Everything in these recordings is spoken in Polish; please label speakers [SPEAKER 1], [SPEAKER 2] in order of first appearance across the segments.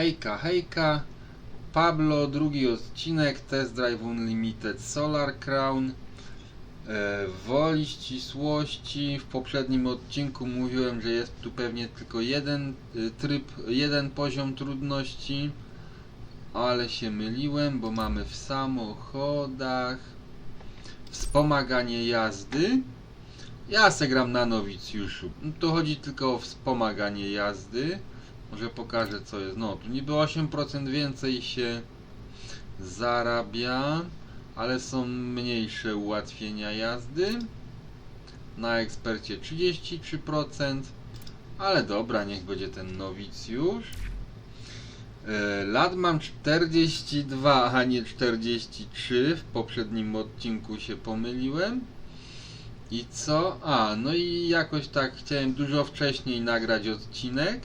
[SPEAKER 1] Hejka, hejka. Pablo, drugi odcinek Test Drive Unlimited Solar Crown. E, woli ścisłości. W poprzednim odcinku mówiłem, że jest tu pewnie tylko jeden y, tryb, jeden poziom trudności. Ale się myliłem, bo mamy w samochodach wspomaganie jazdy. Ja se gram na nowicjuszu. No to chodzi tylko o wspomaganie jazdy. Może pokażę co jest. No, tu niby 8% więcej się zarabia, ale są mniejsze ułatwienia jazdy. Na ekspercie 33%, ale dobra, niech będzie ten nowicjusz. E, Lat mam 42, a nie 43. W poprzednim odcinku się pomyliłem. I co? A, no i jakoś tak chciałem dużo wcześniej nagrać odcinek.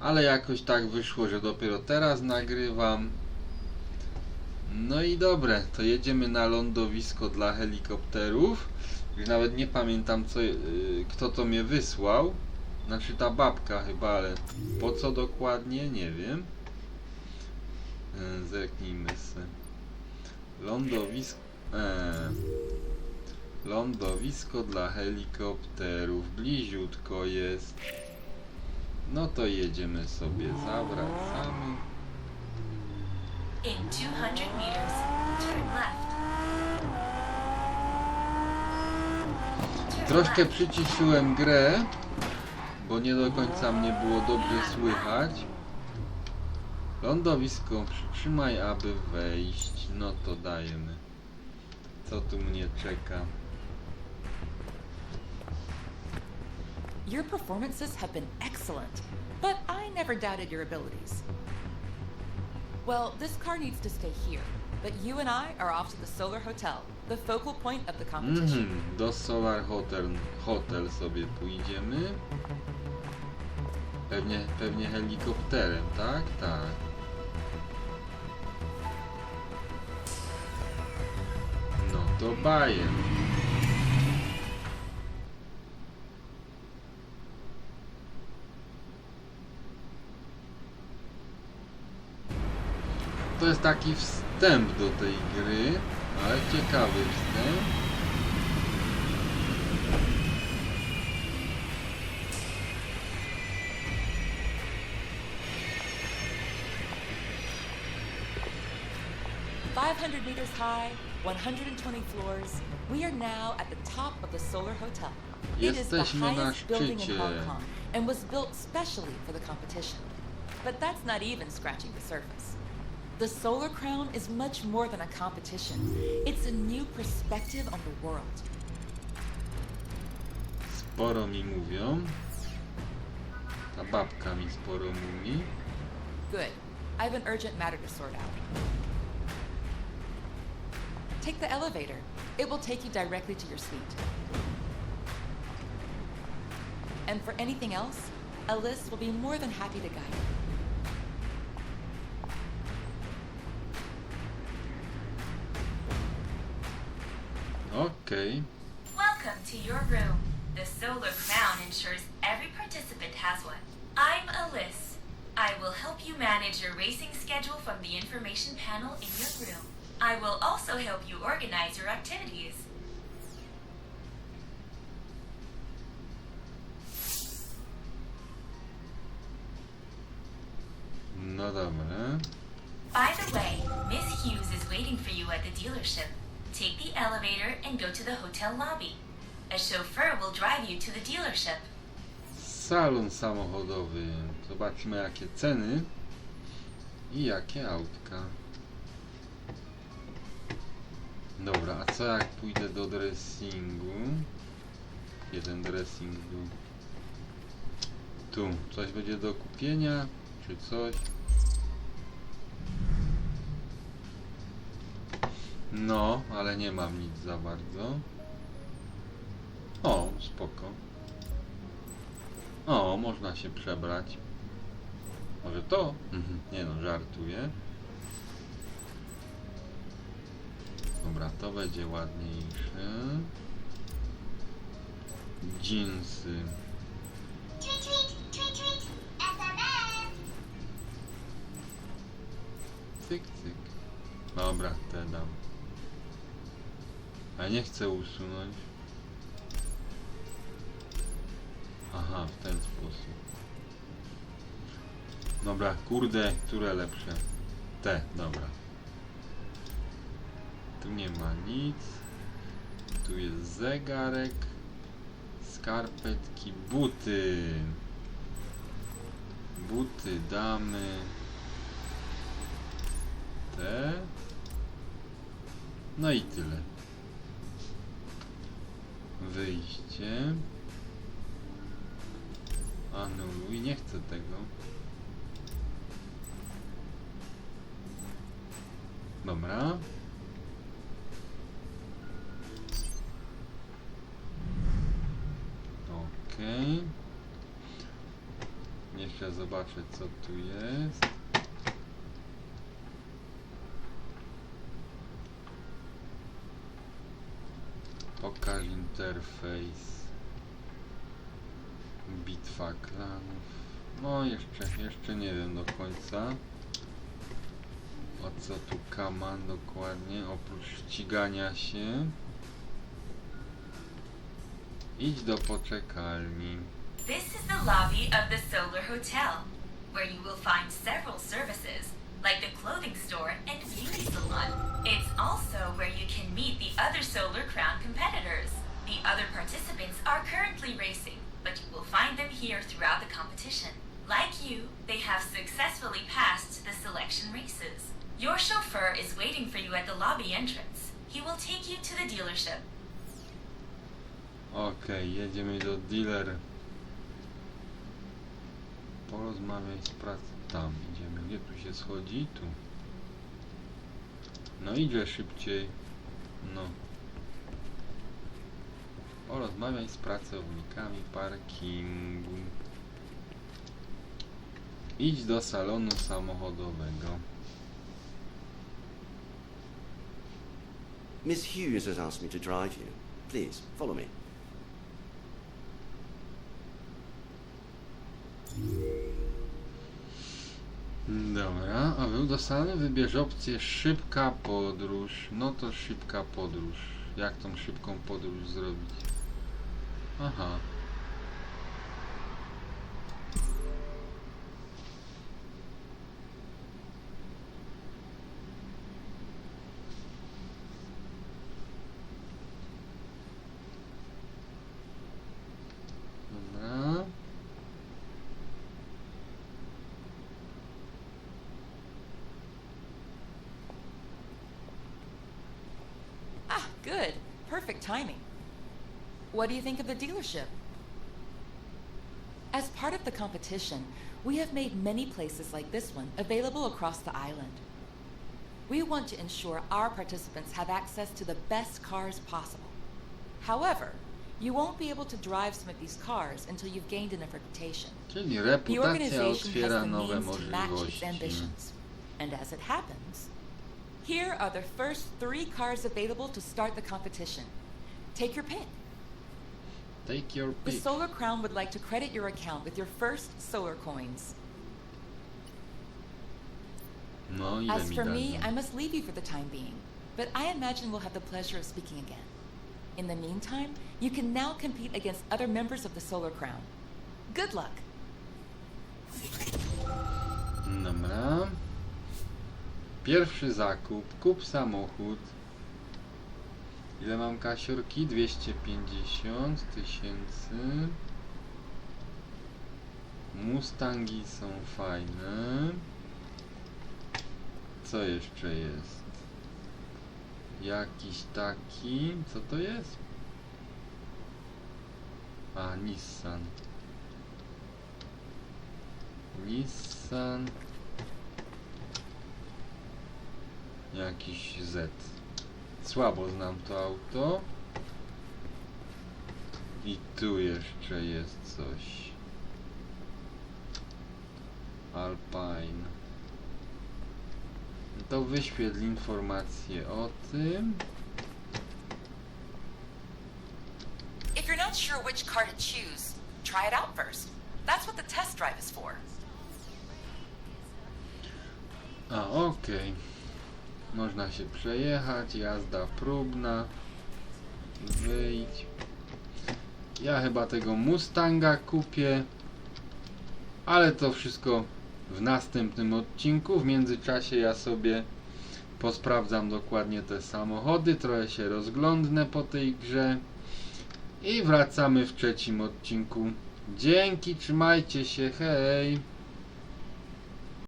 [SPEAKER 1] Ale jakoś tak wyszło, że dopiero teraz nagrywam. No i dobre, to jedziemy na lądowisko dla helikopterów. Już nawet nie pamiętam co, yy, kto to mnie wysłał. Znaczy ta babka chyba, ale po co dokładnie, nie wiem. Yy, zerknijmy se. Lądowisko... Eee. Lądowisko dla helikopterów. Bliziutko jest. No to jedziemy sobie, zawracamy.
[SPEAKER 2] In 200 meters, turn left. Turn
[SPEAKER 1] Troszkę
[SPEAKER 2] left.
[SPEAKER 1] przyciszyłem grę, bo nie do końca mnie było dobrze słychać. Lądowisko, przytrzymaj, aby wejść. No to dajemy. Co tu mnie czeka?
[SPEAKER 3] Your performances have been excellent, but I never doubted your abilities. Well, this car needs to stay here, but you and I are off to the Solar Hotel, the focal point of the competition.
[SPEAKER 1] Mhm, do Solar Hotel, Hotel sobie pójdziemy. Pewnie, pewnie helikopterem, tak? Tak. No to bajem. Jest taki wstęp do tej gry, ale ciekawy wstęp.
[SPEAKER 3] Five hundred meters high, one hundred and twenty floors. We are now at the top of the Solar Hotel. It is the highest building in. Hong Kong and was built specially for the competition. But that's not even scratching the surface. The Solar Crown is much more than a competition. It's a new perspective on the world.
[SPEAKER 1] Sporo mi mówią. Ta babka mi sporo mówi.
[SPEAKER 3] Good. I have an urgent matter to sort out. Take the elevator. It will take you directly to your suite. And for anything else, Alice will be more than happy to guide you.
[SPEAKER 1] Okej.
[SPEAKER 2] Welcome to your room. The Solar Crown ensures every participant has one. I'm Alyss. I will help you manage your racing schedule from the information panel in your room. I will also help you organize your activities.
[SPEAKER 1] No dobra.
[SPEAKER 2] By the way, Miss Hughes is waiting for you at the dealership. Take the elevator and go to the hotel lobby. A chauffeur will drive you to the dealership.
[SPEAKER 1] Salon samochodowy. Zobaczmy jakie ceny. I jakie autka. Dobra, a co jak pójdę do dressingu? Jeden dressing był. Tu, coś będzie do kupienia? Czy coś? No, ale nie mam nic za bardzo. O, spoko. O, można się przebrać. Może to? Mhm, Nie no, żartuję. Dobra, to będzie ładniejsze. Jeansy. cyk, cyk. Dobra, te dam. A nie chcę usunąć. Aha, w ten sposób. Dobra, kurde, które lepsze? Te, dobra. Tu nie ma nic. Tu jest zegarek. Skarpetki, buty. Buty damy. Te. No i tyle. Wyjście. Anuluj, nie chcę tego. Dobra. Okej. Jeszcze zobaczę co tu jest. Interfejs. Bitwa klanów. No jeszcze, jeszcze nie wiem do końca. O co tu kaman dokładnie, oprócz ścigania się. Idź do poczekalni.
[SPEAKER 2] This is the lobby of the Solar Hotel, where you will find several services, like the clothing store and beauty salon. It's also where you can meet the other Solar Crown. The other participants are currently racing, but you will find them here throughout the competition. Like you, they have successfully passed the selection races. Your chauffeur is waiting for you at the lobby entrance. He will take you to the dealership.
[SPEAKER 1] Okej, jedziemy do dealer. Porozmawiaj z prac... Tam idziemy. Gdzie tu się schodzi? Tu. No idzie szybciej. No. Porozmawiaj z pracownikami parkingu. Idź do salonu samochodowego.
[SPEAKER 4] Miss Hughes has asked me to drive you. Please, follow me.
[SPEAKER 1] Dobra, a był do salonu wybierz opcję szybka podróż. No to szybka podróż. Jak tą szybką podróż zrobić? Uh-huh. uh-huh.
[SPEAKER 3] Ah, good. Perfect timing. What do you think of the dealership? As part of the competition, we have made many places like this one available across the island. We want to ensure our participants have access to the best cars possible. However, you won't be able to drive some of these cars until you've gained enough reputation.
[SPEAKER 1] Czyli
[SPEAKER 3] The organization has the means to match its ambitions. And as it happens, here are the first three cars available to start the competition. Take your pick.
[SPEAKER 1] Take your
[SPEAKER 3] The. Solar Crown would like to credit your account with your first solar coins.
[SPEAKER 1] No
[SPEAKER 3] As for me, I must leave you for the time being, but I imagine we'll have the pleasure of speaking again. In the meantime, you can now compete against other members of the Solar Crown. Good luck.
[SPEAKER 1] Dobra. Pierwszy zakup. Kup samochód. Ile mam kasiorki? 250 tysięcy. Mustangi są fajne. Co jeszcze jest? Jakiś taki. Co to jest? A, Nissan. Nissan. Jakiś Z. Słabo znam to auto. I tu jeszcze jest coś. Alpine. To wyświetl informacje o tym.
[SPEAKER 3] If you're not sure which car to choose, try it out first. That's what the test drive is for.
[SPEAKER 1] A, okej. Można się przejechać, jazda próbna. Wyjdź. Ja chyba tego Mustanga kupię. Ale to wszystko w następnym odcinku. W międzyczasie ja sobie posprawdzam dokładnie te samochody, trochę się rozglądnę po tej grze i wracamy w trzecim odcinku. Dzięki, trzymajcie się, hej!